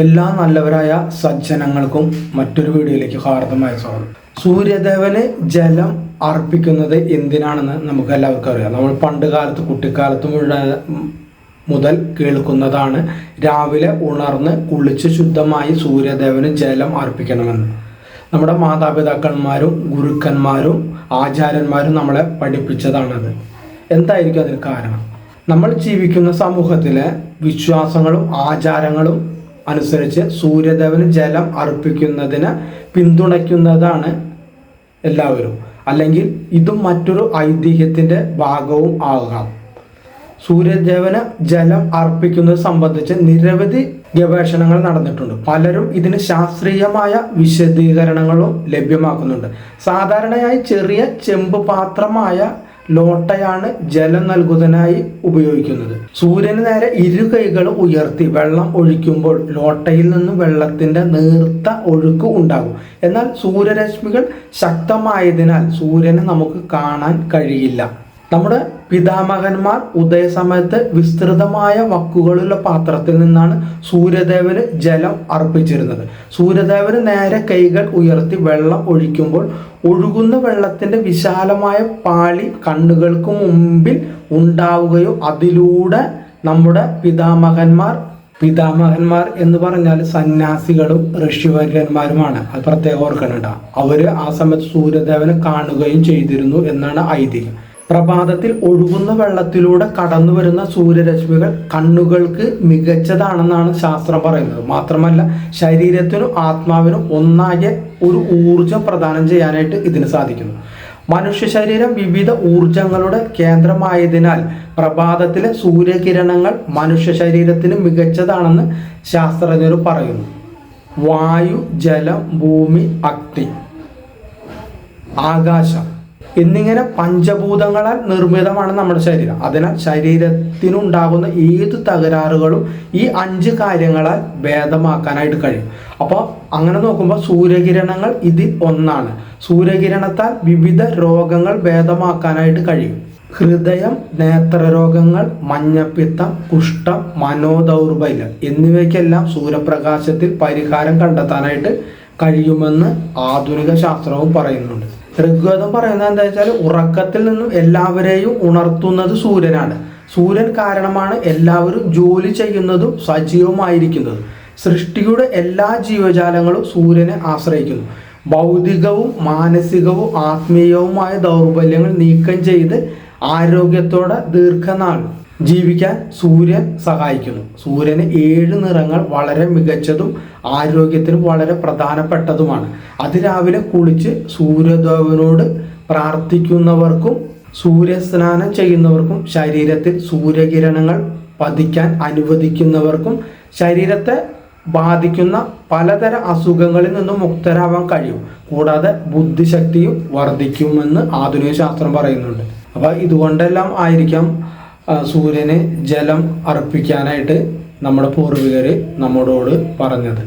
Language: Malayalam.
എല്ലാ നല്ലവരായ സജ്ജനങ്ങൾക്കും മറ്റൊരു വീഡിയോയിലേക്ക് ഹാർദമായ സ്വാഗതം. സൂര്യദേവന് ജലം അർപ്പിക്കുന്നത് എന്തിനാണെന്ന് നമുക്ക് എല്ലാവർക്കും അറിയാം. നമ്മൾ പണ്ട് കാലത്ത് കുട്ടിക്കാലത്ത് മുതൽ കേൾക്കുന്നതാണ് രാവിലെ ഉണർന്ന് കുളിച്ച് ശുദ്ധമായി സൂര്യദേവന് ജലം അർപ്പിക്കണമെന്ന്. നമ്മുടെ മാതാപിതാക്കന്മാരും ഗുരുക്കന്മാരും ആചാര്യന്മാരും നമ്മളെ പഠിപ്പിച്ചതാണത്. എന്തായിരിക്കും അതിന് കാരണം? നമ്മൾ ജീവിക്കുന്ന സമൂഹത്തിലെ വിശ്വാസങ്ങളും ആചാരങ്ങളും അനുസരിച്ച് സൂര്യദേവന് ജലം അർപ്പിക്കുന്നതിന് പിന്തുണയ്ക്കുന്നതാണ് എല്ലാവരും. അല്ലെങ്കിൽ ഇതും മറ്റൊരു ഐതിഹ്യത്തിന്റെ ഭാഗവും ആകാം. സൂര്യദേവന് ജലം അർപ്പിക്കുന്നത് സംബന്ധിച്ച് നിരവധി ഗവേഷണങ്ങൾ നടന്നിട്ടുണ്ട്. പലരും ഇതിന് ശാസ്ത്രീയമായ വിശദീകരണങ്ങളും ലഭ്യമാക്കുന്നുണ്ട്. സാധാരണയായി ചെറിയ ചെമ്പ് പാത്രമായ ലോട്ടയാണ് ജലം നൽകുന്നതിനായി ഉപയോഗിക്കുന്നത്. സൂര്യന് നേരെ ഇരു കൈകളും ഉയർത്തി വെള്ളം ഒഴിക്കുമ്പോൾ ലോട്ടയിൽ നിന്നും വെള്ളത്തിന്റെ നേർത്ത ഒഴുക്ക് ഉണ്ടാകും. എന്നാൽ സൂര്യരശ്മികൾ ശക്തമായതിനാൽ സൂര്യനെ നമുക്ക് കാണാൻ കഴിയില്ല. നമ്മുടെ പിതാമഹന്മാർ ഉദയസമയത്ത് വിസ്തൃതമായ വക്കുകളുള്ള പാത്രത്തിൽ നിന്നാണ് സൂര്യദേവന് ജലം അർപ്പിച്ചിരുന്നത്. സൂര്യദേവന് നേരെ കൈകൾ ഉയർത്തി വെള്ളം ഒഴിക്കുമ്പോൾ ഒഴുകുന്ന വെള്ളത്തിന്റെ വിശാലമായ പാളി കണ്ണുകൾക്ക് മുമ്പിൽ ഉണ്ടാവുകയോ അതിലൂടെ നമ്മുടെ പിതാമഹന്മാർ പിതാമഹന്മാർ എന്ന് പറഞ്ഞാൽ സന്യാസികളും ഋഷിവര്യന്മാരുമാണ്. അത് പ്രത്യേകം ഓർക്കണുണ്ട അവർ ആ സമയത്ത് സൂര്യദേവനെ കാണുകയും ചെയ്തിരുന്നു എന്നാണ് ഐതിഹ്യം. പ്രഭാതത്തിൽ ഒഴുകുന്ന വെള്ളത്തിലൂടെ കടന്നു വരുന്ന സൂര്യരശ്മികൾ കണ്ണുകൾക്ക് മികച്ചതാണെന്നാണ് ശാസ്ത്രം പറയുന്നത്. മാത്രമല്ല ശരീരത്തിനും ആത്മാവിനും ഒന്നാകെ ഒരു ഊർജം പ്രദാനം ചെയ്യാനായിട്ട് ഇതിന് സാധിക്കുന്നു. മനുഷ്യ ശരീരം വിവിധ ഊർജങ്ങളുടെ കേന്ദ്രമായതിനാൽ പ്രഭാതത്തിലെ സൂര്യകിരണങ്ങൾ മനുഷ്യ ശരീരത്തിന് മികച്ചതാണെന്ന് ശാസ്ത്രജ്ഞർ പറയുന്നു. വായു ജലം ഭൂമി അഗ്നി ആകാശം. എന്നിങ്ങനെ പഞ്ചഭൂതങ്ങളാൽ നിർമ്മിതമാണ് നമ്മുടെ ശരീരം. അതിനാൽ ശരീരത്തിനുണ്ടാകുന്ന ഏത് തകരാറുകളും ഈ അഞ്ച് കാര്യങ്ങളാൽ ഭേദമാക്കാനായിട്ട് കഴിയും. അപ്പോൾ അങ്ങനെ നോക്കുമ്പോൾ സൂര്യകിരണങ്ങൾ ഇതിൽ ഒന്നാണ്. സൂര്യകിരണത്താൽ വിവിധ രോഗങ്ങൾ ഭേദമാക്കാനായിട്ട് കഴിയും. ഹൃദയം നേത്രരോഗങ്ങൾ മഞ്ഞപ്പിത്തം കുഷ്ഠം മനോദൗർബല്യം എന്നിവയ്ക്കെല്ലാം സൂര്യപ്രകാശത്തിൽ പരിഹാരം കണ്ടെത്താനായിട്ട് കഴിയുമെന്ന് ആധുനിക ശാസ്ത്രവും പറയുന്നുണ്ട്. ഋഗ്വേദം പറയുന്നത് എന്താ വെച്ചാൽ ഉറക്കത്തിൽ നിന്നും എല്ലാവരെയും ഉണർത്തുന്നത് സൂര്യനാണ്. സൂര്യൻ കാരണമാണ് എല്ലാവരും ജോലി ചെയ്യുന്നതും സജീവമായിരിക്കുന്നത്. സൃഷ്ടിയുടെ എല്ലാ ജീവജാലങ്ങളും സൂര്യനെ ആശ്രയിക്കുന്നു. ഭൗതികവും മാനസികവും ആത്മീയവുമായ ദൗർബല്യങ്ങൾ നീക്കം ചെയ്ത് ആരോഗ്യത്തോടെ ദീർഘനാൾ ജീവിക്കാൻ സൂര്യൻ സഹായിക്കുന്നു. സൂര്യന് ഏഴ് നിറങ്ങൾ വളരെ മികച്ചതും ആരോഗ്യത്തിന് വളരെ പ്രധാനപ്പെട്ടതുമാണ്. അതിരാവിലെ കുളിച്ച് സൂര്യദേവനോട് പ്രാർത്ഥിക്കുന്നവർക്കും സൂര്യസ്നാനം ചെയ്യുന്നവർക്കും ശരീരത്തിൽ സൂര്യകിരണങ്ങൾ പതിക്കാൻ അനുവദിക്കുന്നവർക്കും ശരീരത്തെ ബാധിക്കുന്ന പലതര അസുഖങ്ങളിൽ നിന്നും മുക്തരാവാൻ കഴിയും. കൂടാതെ ബുദ്ധിശക്തിയും വർദ്ധിക്കുമെന്ന് ആധുനിക ശാസ്ത്രം പറയുന്നുണ്ട്. അപ്പോൾ ഇതുകൊണ്ടെല്ലാം ആയിരിക്കാം സൂര്യന് ജലം അർപ്പിക്കാനായിട്ട് നമ്മുടെ പൂർവികർ നമ്മളോട് പറഞ്ഞത്.